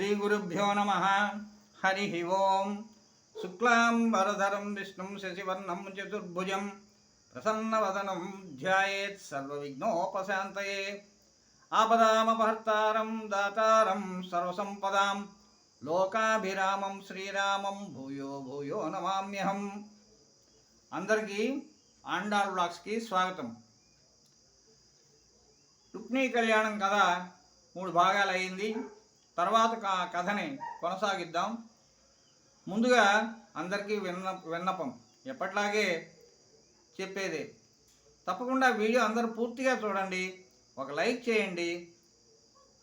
శ్రీగురుభ్యో నమ హరి ఓం శుక్లాంబరధరం విష్ణుం శశివర్ణం చతుర్భుజం ప్రసన్నవదనం ధ్యాయేత్ సర్వవిఘ్నోపశాంతయే ఆపదామపహర్తారం దాతారం సర్వసంపదాం లోకాభిరామం శ్రీరామం భూయో భూయో నమామ్యహం అందరికీ ఆండాల్ బ్లాగ్స్కి స్వాగతం. రుక్మిణీ కళ్యాణం కథ మూడు భాగాలు అయింది తర్వాత కథని కొనసాగిద్దాం. ముందుగా అందరికీ విన్న విన్నపం. ఎప్పట్లాగే చెప్పేదే. తప్పకుండా వీడియో అందరూ పూర్తిగా చూడండి. ఒక లైక్ చేయండి.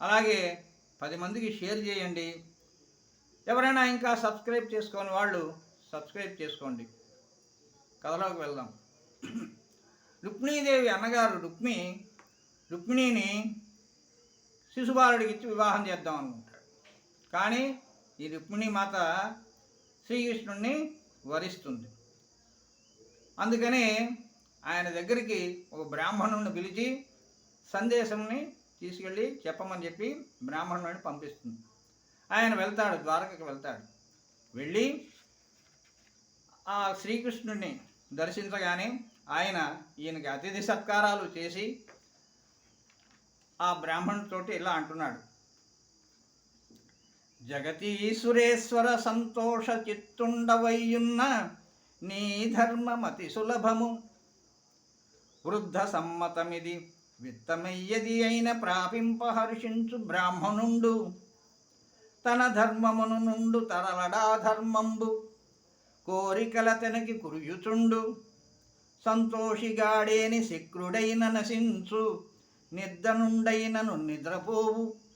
అలాగే పది మందికి షేర్ చేయండి. ఎవరైనా ఇంకా సబ్స్క్రైబ్ చేసుకోని వాళ్ళు సబ్స్క్రైబ్ చేసుకోండి. కథలోకి వెళ్దాం. రుక్మిణీదేవి అన్నగారు రుక్మి రుక్మిణిని శిశుబాలుడికి ఇచ్చి వివాహం చేద్దాం అనుకుంటాడు కానీ ఈ రుక్మిణి మాత శ్రీకృష్ణుణ్ణి వరిస్తుంది. అందుకని ఆయన దగ్గరికి ఒక బ్రాహ్మణుడిని పిలిచి సందేశంని తీసుకెళ్ళి చెప్పమని చెప్పి బ్రాహ్మణుడిని పంపిస్తుంది. ఆయన వెళ్తాడు ద్వారకకి వెళ్తాడు. వెళ్ళి ఆ శ్రీకృష్ణుడిని దర్శించగానే ఆయన ఈయనకి అతిథి సత్కారాలు చేసి ఆ బ్రాహ్మణుడితోటి ఇలా అంటున్నాడు. జగతీసురేశ్వర సంతోష చిత్తుండవయ్యున్న నీ ధర్మమతి సులభము. వృద్ధ సమ్మతమిది విత్తమయ్యది అయిన ప్రాపింపహర్షించు బ్రాహ్మణుండు. తన ధర్మమును నుండు తరలడా ధర్మంబు. కోరికల తనకి కురుయుచుండు. సంతోషిగాడేని శక్రుడైన నశించు. నిద్రనుండైనను నిద్రపోవు.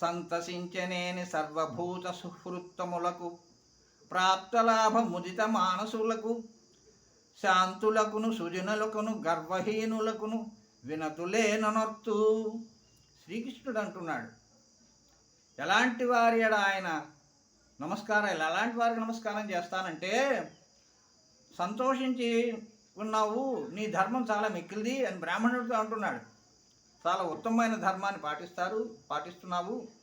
సంతసించనేని సర్వభూత సుహృత్తములకు ప్రాప్తలాభ ముదిత మానసులకు శాంతులకును సుజనులకును గర్వహీనులకును వినతులేననొర్తు. శ్రీకృష్ణుడు అంటున్నాడు ఎలాంటి వారి ఆయన నమస్కారాలు ఎలాంటి వారికి నమస్కారం చేస్తానంటే సంతోషించి ఉన్నావు నీ ధర్మం చాలా మిక్కిలిది అని బ్రాహ్మణుడితో అంటున్నాడు. చాలా ఉత్తమమైన ధర్మాన్ని పాటిస్తారు పాటిస్తున్నావు.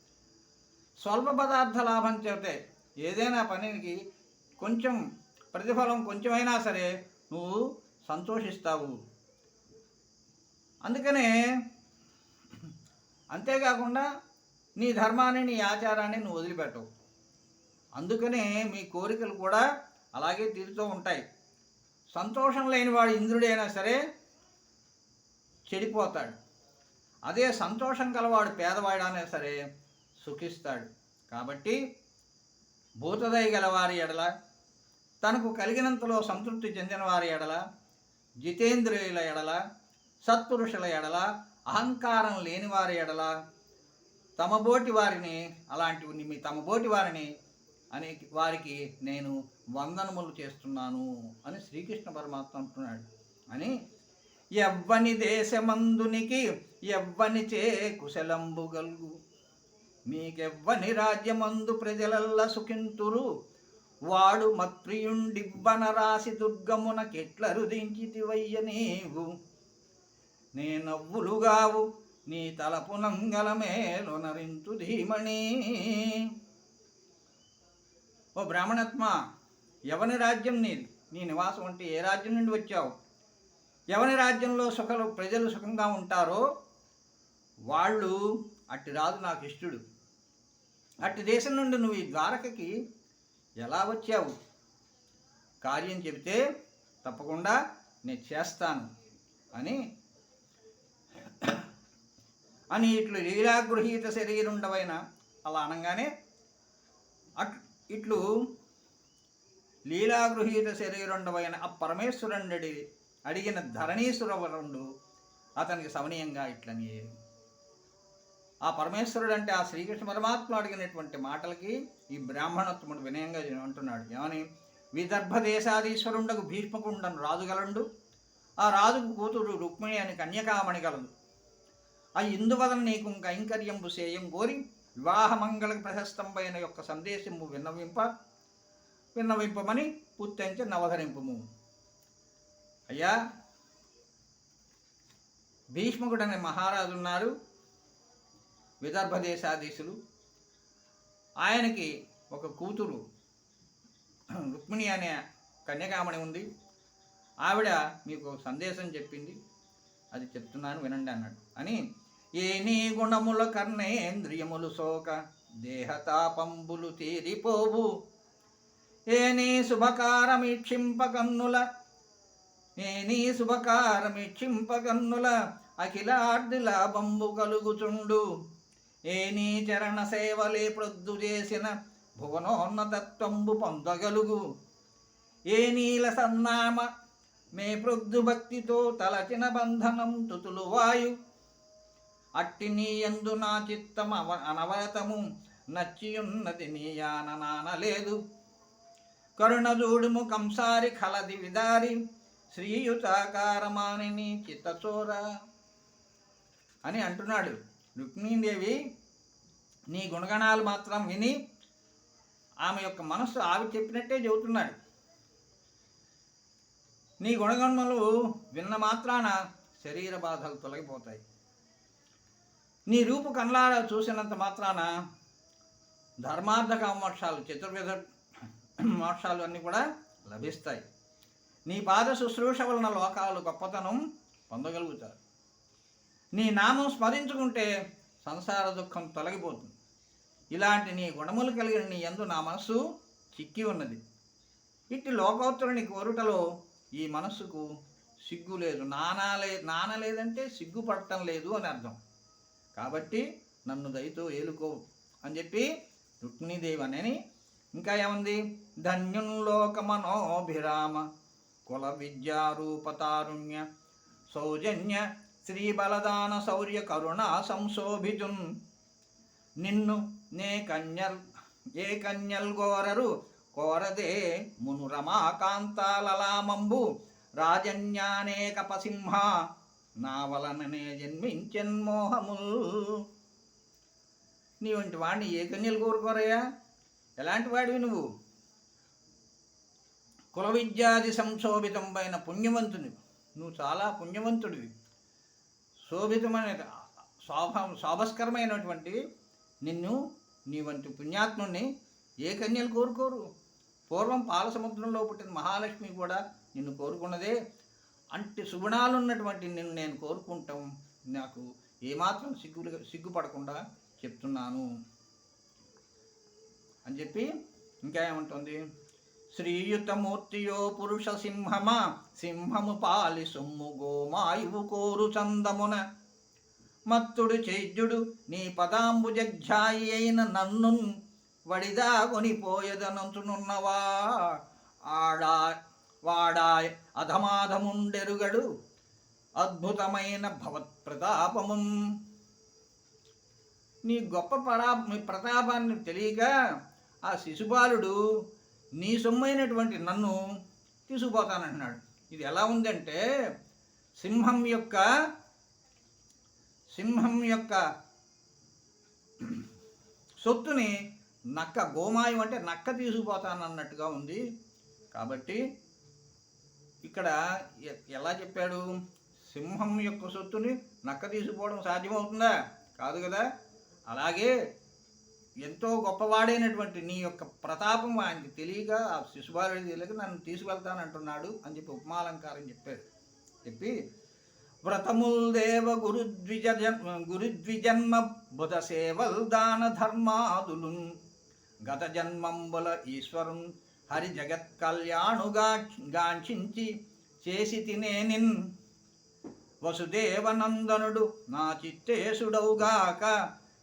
స్వల్ప పదార్థ లాభం చెబితే ఏదైనా పనికి కొంచెం ప్రతిఫలం కొంచెమైనా సరే నువ్వు సంతోషిస్తావు. అందుకనే అంతేకాకుండా నీ ధర్మాన్ని నీ ఆచారాన్ని నువ్వు వదిలిపెట్టవు. అందుకనే మీ కోరికలు కూడా అలాగే తీరుతూ ఉంటాయి. సంతోషం లేనివాడు ఇంద్రుడైనా సరే చెడిపోతాడు. అదే సంతోషం కలవాడు పేదవాడైనా సరే సుఖిస్తాడు. కాబట్టి భూతదయ గలవారి ఎడల తనకు కలిగినంతలో సంతృప్తి చెందిన వారి ఎడల జితేంద్రియుల ఎడల సత్పురుషుల ఎడల అహంకారం లేని వారి ఎడల తమ బోటి వారిని అలాంటి మీ తమ బోటి వారిని అనే వారికి నేను వందనములు చేస్తున్నాను అని శ్రీకృష్ణ పరమాత్మ అంటున్నాడు. అని ఎవ్వని దేశమందునికి ఎవ్వని చే కుశలంబు గలుగు మీకెవ్వని రాజ్యమందు ప్రజలల్ల సుఖింతురు? వాడు మత్ప్రియుండివ్వన రాసి దుర్గమున కెట్ల రుదించితివయ్య నీవు? నే నవ్వులుగావు నీ తలపు నంగల మేలునరింతు ధీమణి. ఓ బ్రాహ్మణత్మ ఎవని రాజ్యం నీది నీ నివాసం అంటే ఏ రాజ్యం నుండి వచ్చావు? ఎవని రాజ్యంలో సుఖలు ప్రజలు సుఖంగా ఉంటారో? వాళ్ళు అట్టి రాదు నాకు ఇష్టడు. అట్టి దేశం నుండి నువ్వు ఈ ద్వారకకి ఎలా వచ్చావు? కార్యం చెబితే తప్పకుండా నేను చేస్తాను అని అని ఇట్లు లీలాగృహీత శరీరుండవైన అలా అనగానే అట్ ఇట్లు లీలాగృహీత శరీరుండవైన ఆ పరమేశ్వరుండడి అడిగిన ధరణీశ్వరవరుండు అతనికి సమనీయంగా ఇట్లని ఆ పరమేశ్వరుడు అంటే ఆ శ్రీకృష్ణ పరమాత్మ అడిగినటువంటి మాటలకి ఈ బ్రాహ్మణోత్తముడు వినయంగా అంటున్నాడు. ఏమని? విదర్భ దేశాధీశ్వరుండకు భీష్మకుండను రాజుగలండు ఆ రాజుకు కూతురు రుక్మిణి అని కన్యకామణి గలదు. ఆ ఇందువలన నీకు కైంకర్యంబు సేయం కోరి వివాహమంగళ ప్రశస్తంపైన యొక్క సందేశము విన్నవింప విన్నవింపమని పూర్తించి నవధరింపము. అయ్యా భీష్ముడు అనే మహారాజు ఉన్నారు విదర్భ దేశాధీశులు ఆయనకి ఒక కూతురు రుక్మిణి అనే కన్యకామణి ఉంది. ఆవిడ మీకు సందేశం చెప్పింది. అది చెప్తున్నాను వినండి అన్నాడు. అని ఏ నీ గుణముల కర్ణేంద్రియములు శోక దేహతాపంబులు తీరిపోవు. ఏ నీ శుభకారమీక్షింపకన్నుల ఏ నీ శుభకారమీక్షింపకన్నుల అఖిలార్దిల బంబు కలుగుచుండు. ఏ నీ చరణ సేవలే ప్రొద్దు చేసిన భువనోన్నతత్వంబు పొందగలుగు. ఏ నీల సన్నామ మే ప్రొద్దు భక్తితో తలచిన బంధనం తుతులు వాయు అట్టి నీ యందు నా చిత్తం అవ అనవరతము నచ్చియున్నది నీ యాన నానలేదు. కరుణజూడుము కంసారి ఖలది విదారి శ్రీయుతాకారమాని చిత్తచోర అని అంటున్నాడు. రుక్మిణీదేవి నీ గుణగణాలు మాత్రం విని ఆమె యొక్క మనస్సు ఆవి చెప్పినట్టే చెబుతున్నాడు. నీ గుణగణములు విన్న మాత్రాన శరీర బాధలు తొలగిపోతాయి. నీ రూపు కళ్ళారా చూసినంత మాత్రాన ధర్మార్థ కామోక్షాలు చతుర్విధ మోక్షాలు అన్నీ కూడా లభిస్తాయి. నీ పాద శుశ్రూష వలన లోకాలు గొప్పతనం పొందగలుగుతారు. నీ నామం స్మరించుకుంటే సంసార దుఃఖం తొలగిపోతుంది. ఇలాంటి నీ గుణములు కలిగిన నీ ఎందు నా మనస్సు చిక్కి ఉన్నది. ఇట్టి లోకోత్తరుని కోరుటలో ఈ మనస్సుకు సిగ్గు లేదు. నానాలే నానలేదంటే సిగ్గుపడటం లేదు అని అర్థం. కాబట్టి నన్ను దయతో ఏలుకో అని చెప్పి రుక్మిణీదేవి అని ఇంకా ఏముంది? ధన్యుల్లోకమనోభిరామ కుల విద్యారూపతారుణ్య సౌజన్య శ్రీబలదాన శౌర్య కరుణ సంశోభిజున్. నిన్ను నే కన్యల్ ఏ కన్యల్ గోరరు కోరదే మును రమాకాంతాలలామంబు. రాజన్యానేక పసింహ నా వలననే నీ వంటి వాడిని ఏ కన్యలు కోరుకోరయ్యా? ఎలాంటి వాడివి నువ్వు? కుల విద్యాది సంశోభితమైన పుణ్యవంతుని నువ్వు చాలా పుణ్యవంతుడివి. శోభితమైన శోభ శోభస్కరమైనటువంటి నిన్ను నీ వంటి పుణ్యాత్ముణ్ణి ఏ కన్యలు కోరుకోరు? పూర్వం పాలసముద్రంలో పుట్టిన మహాలక్ష్మి కూడా నిన్ను కోరుకున్నదే. అంటే సుగుణాలున్నటువంటి నిన్ను నేను కోరుకుంటాం. నాకు ఏమాత్రం సిగ్గు సిగ్గుపడకుండా చెప్తున్నాను. అని చెప్పి ఇంకా ఏమంటుంది? శ్రీయుతమూర్తియో పురుష సింహమా? సింహము పాలి సొమ్ము గోమాయువు కోరు చందమున. మత్తుడు చైద్యుడు నీ పదాంబుజధ్యాయి అయిన నన్ను వడిదా కొనిపోయదనంచునున్నవా ఆడా వాడాయ్ అధమాధముండెరుగడు అద్భుతమైన భవత్ప్రతాపమున్ నీ గొప్ప పరా ప్రతాపాన్ని తెలియక ఆ శిశుపాలుడు నీ సొమ్మైనటువంటి నన్ను తీసుకుపోతానంటున్నాడు. ఇది ఎలా ఉందంటే సింహం యొక్క సింహం యొక్క సొత్తుని నక్క గోమాయం అంటే నక్క తీసుకుపోతానన్నట్టుగా ఉంది. కాబట్టి ఇక్కడ ఎలా చెప్పాడు? సింహం యొక్క సొత్తుని నక్క తీసుకుపోవడం సాధ్యమవుతుందా? కాదు కదా? అలాగే ఎంతో గొప్పవాడైనటువంటి నీ యొక్క ప్రతాపం ఆయనకి తెలియక ఆ శిశుబాలుడి తెలియక నన్ను తీసుకెళ్తానంటున్నాడు అని చెప్పి ఉపమాలంకారం చెప్పాడు. చెప్పి వ్రతముల్ దేవ గురుద్విజ గురుద్విజన్మ బుధ సేవల్ దాన ధర్మాదులు. గత జన్మంబుల ఈశ్వరున్ హరి జగత్ కళ్యాణుగా గాంఛించి చేసి తినే నిన్. వసుదేవనందనుడు నా చిత్తేశుడవుగాక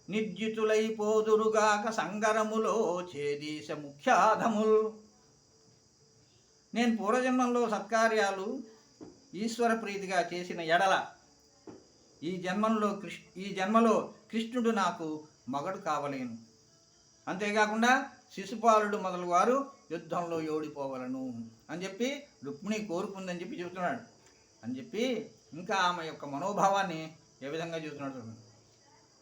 నిర్జితులైపోదురుగాక సంగరములో చేదీశ ముఖ్యాధముల్. నేను పూర్వజన్మంలో సత్కార్యాలు ఈశ్వర ప్రీతిగా చేసిన ఎడల ఈ జన్మంలో కృష్ ఈ జన్మలో కృష్ణుడు నాకు మగడు కావలేను. అంతేకాకుండా శిశుపాలుడు మొదలు వారు యుద్ధంలో ఓడిపోవలను అని చెప్పి రుక్మిణి కోరుకుందని చెప్పి చెబుతున్నాడు. అని చెప్పి ఇంకా ఆమె యొక్క మనోభావాన్ని ఏ విధంగా చూస్తున్నాడు చూడండి.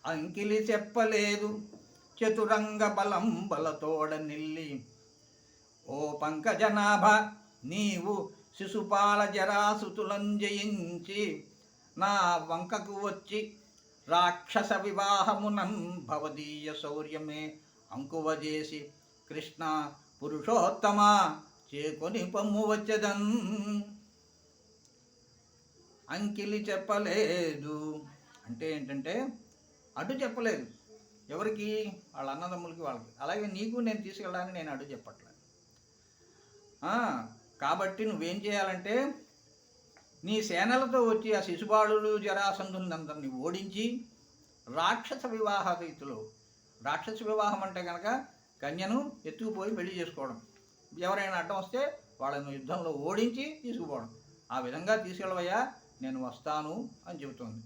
అంకిలి చెప్పలేదు. చతురంగ బలం బలతోడ నిల్లి. ఓ పంకజనాభ నీవు శిశుపాల జరాసుతులం జయించి నా వంకకు వచ్చి రాక్షస వివాహమునం భవదీయ శౌర్యమే అంకువజేసి కృష్ణ పురుషోత్తమా చేకొని పమ్ము వచ్చదన్. అంకిలి చెప్పలేదు. అంటే ఏంటంటే అడ్డు చెప్పలేదు. ఎవరికి? వాళ్ళ అన్నదమ్ములకి వాళ్ళకి. అలాగే నీకు నేను తీసుకెళ్ళడానికి నేను అడ్డు చెప్పట్లేదు కాబట్టి నువ్వేం చేయాలంటే నీ సేనలతో వచ్చి ఆ శిశుబాలులు జరాసంధులందరినీ ఓడించి రాక్షస వివాహ రీతిలో రాక్షస వివాహం అంటే కనుక కన్యను ఎత్తుకుపోయి పెళ్ళి చేసుకోవడం. ఎవరైనా అడ్డం వస్తే వాళ్ళను యుద్ధంలో ఓడించి తీసుకుపోవడం. ఆ విధంగా తీసుకెళ్ళవయ్యా నేను వస్తాను అని చెబుతోంది.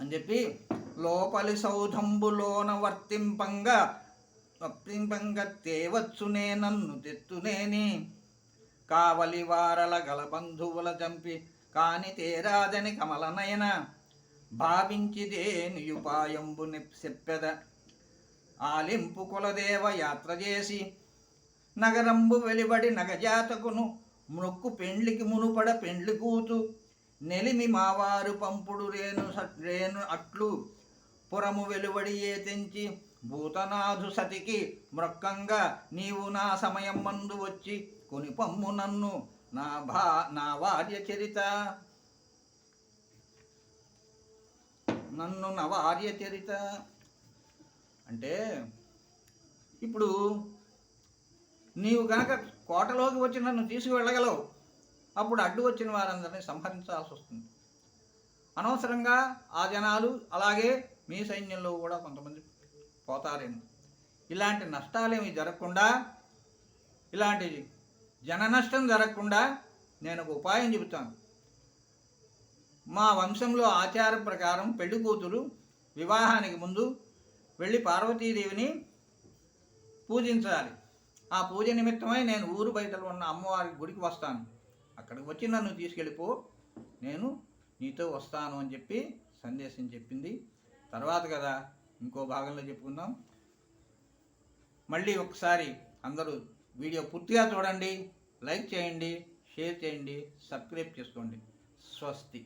అని చెప్పి లోపలి సౌధంబులోన వర్తింపంగా వర్తింపంగ తేవచ్చునే నన్ను తెత్తునేని. కావలి వారల గల బంధువుల చంపి కాని తేరాదని కమలనయన భావించిదేనియుపాయంబు చెప్పెద. ఆలింపు కులదేవ యాత్ర చేసి నగరంబు వెలువడి నగజాతకును మృక్కు పెండ్లికి మునుపడ పెండ్లి కూతు. నెలిమి మావారు పంపుడు రేణు స- రేణు అట్లు పురము వెలువడి ఏ తెంచి భూతనాథు సతికి మృక్కంగా నీవు నా సమయం మందు వచ్చి కొని పమ్ము నన్ను నా భా నా వార్య చరిత. నన్ను నా వార్య చరిత. అంటే ఇప్పుడు నీవు గనక కోటలోకి వచ్చి నన్ను తీసుకువెళ్ళగలవు అప్పుడు అడ్డు వచ్చిన వారందరినీ సంహరించాల్సి వస్తుంది. అనవసరంగా ఆ జనాలు అలాగే మీ సైన్యంలో కూడా కొంతమంది పోతారేమో. ఇలాంటి నష్టాలేమి జరగకుండా ఇలాంటి జన నష్టం జరగకుండా నేను ఒక ఉపాయం చెబుతాను. మా వంశంలో ఆచారం ప్రకారం పెళ్ళి కూతురు వివాహానికి ముందు వెళ్ళి పార్వతీదేవిని పూజించాలి. ఆ పూజ నిమిత్తమై నేను ఊరు బయటలో ఉన్న అమ్మవారి గుడికి వస్తాను. అక్కడికి వచ్చి నన్ను తీసుకెళ్ళిపో నేను నీతో వస్తాను అని చెప్పి సందేశం చెప్పింది. తర్వాత కదా ఇంకో భాగంలో చెప్పుకుందాం. మళ్ళీ ఒకసారి అందరూ వీడియో పూర్తిగా చూడండి లైక్ చేయండి షేర్ చేయండి సబ్స్క్రైబ్ చేసుకోండి. స్వస్తి.